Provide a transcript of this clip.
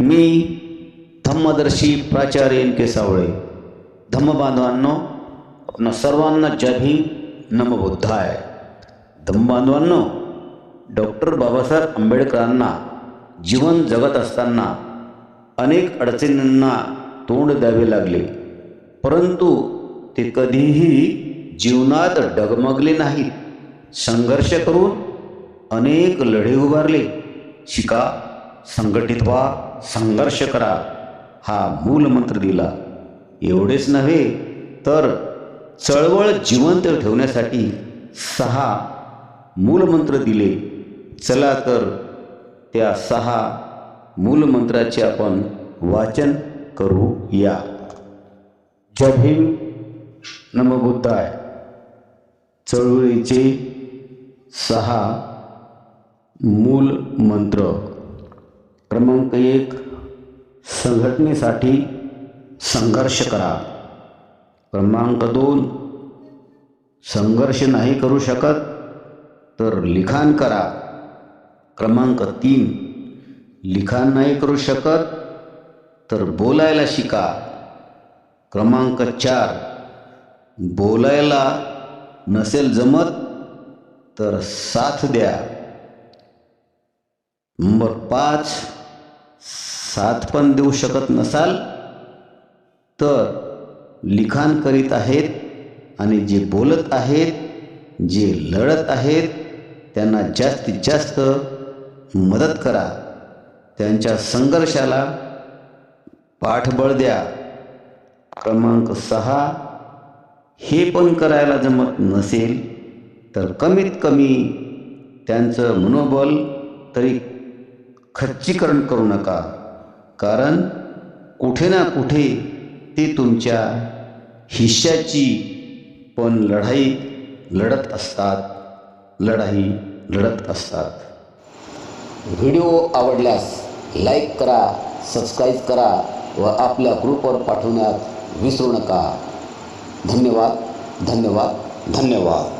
मी धम्मदर्शी प्राचार्य एन के सावळे. धम्मबांधवांनो आपणा सर्वांना जय भीम आहे धम्म धम्मबांधवांनो डॉक्टर बाबासाहेब आंबेडकरांना जीवन जगत असताना अनेक अडचणींना तोंड द्यावे लागले. परंतु ते कधीही जीवनात डगमगले नाहीत. संघर्ष करून अनेक लढे उभारले. शिका संघटित व्हा. संघर्ष करा. हा मूलमंत्र दिला. एवढेच नव्हे तर चळवळ जिवंत ठेवण्यासाठी सहा मूलमंत्र दिले. चला तर त्या सहा मूलमंत्राचे आपण वाचन करू या. जय भीम नमबुद्धाय. चळवळीचे सहा मूल मंत्र क्रमांक एक संघटनेसाठी संघर्ष करा. क्रमांक दोन संघर्ष नाही करू शकत तर लिखाण करा. क्रमांक तीन लिखाण नाही करू शकत तर बोलायला शिका. क्रमांक चार बोलायला नसेल जमत तर साथ द्या. नंबर पाच साथ पण देऊ शकत नसाल तर लिखाण करीत आहेत आणि जे बोलत आहेत जे लढत आहेत त्यांना जास्तीत जास्त मदत करा. त्यांच्या संघर्षाला पाठबळ द्या. क्रमांक सहा हे पण करायला जमत नसेल तर कमीत कमी त्यांचं मनोबल तरी खच्चीकरण करू नका. कारण कुठे ना कुठे ते तुमच्या हिश्श्याची पण लढाई लढत असतात. लढाई लढत असतात. व्हिडिओ आवडल्यास लाईक करा सबस्क्राईब करा व आपल्या ग्रुपवर पाठवण्यात विसरू नका. धन्यवाद धन्यवाद धन्यवाद.